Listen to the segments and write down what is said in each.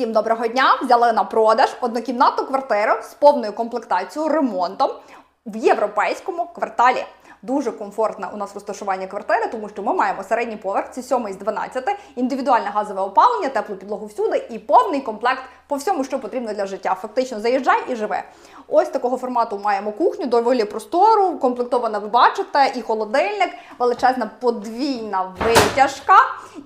Усім доброго дня! Взяли на продаж однокімнатну квартиру з повною комплектацією, ремонтом в європейському кварталі. Дуже комфортне у нас розташування квартири, тому що ми маємо середній поверх, це 7 з 12, індивідуальне газове опалення, теплу підлогу всюди і повний комплект по всьому, що потрібно для життя. Фактично заїжджай і живе. Ось такого формату маємо кухню, доволі простору, комплектована, ви бачите, і холодильник, величезна подвійна витяжка.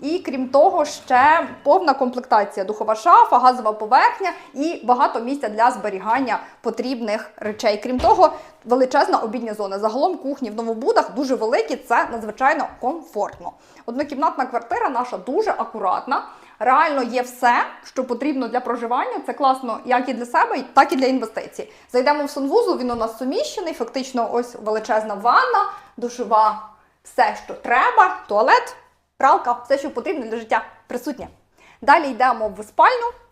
І крім того, ще повна комплектація, духова шафа, газова поверхня і багато місця для зберігання потрібних речей. Крім того, величезна обідня зона. Загалом кухні в новобудах дуже великі, це надзвичайно комфортно. Однокімнатна квартира наша дуже акуратна. Реально є все, що потрібно для проживання. Це класно як і для себе, так і для інвестицій. Зайдемо в санвузол, він у нас суміщений. Фактично, ось величезна ванна, душова, все, що треба, туалет, пралка, все, що потрібно для життя, присутнє. Далі йдемо в спальню.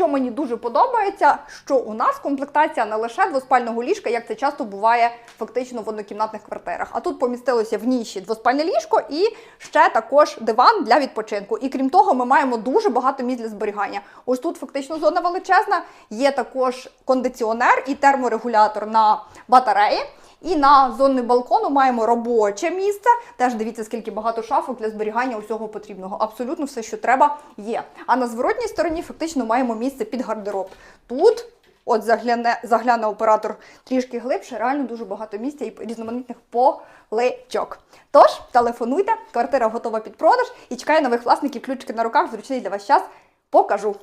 Що мені дуже подобається, що у нас комплектація не лише двоспального ліжка, як це часто буває фактично в однокімнатних квартирах. А тут помістилося в ніші двоспальне ліжко і ще також диван для відпочинку. І крім того, ми маємо дуже багато місць для зберігання. Ось тут фактично зона величезна. Є також кондиціонер і терморегулятор на батареї. І на зоні балкону маємо робоче місце. Теж дивіться, скільки багато шафок для зберігання усього потрібного. Абсолютно все, що треба, є. А на зворотній стороні фактично маємо місце під гардероб. Тут, от загляне, загляне оператор трішки глибше, реально дуже багато місця і різноманітних поличок. Тож телефонуйте, квартира готова під продаж і чекає нових власників. Ключики на руках, зручний для вас час. Покажу.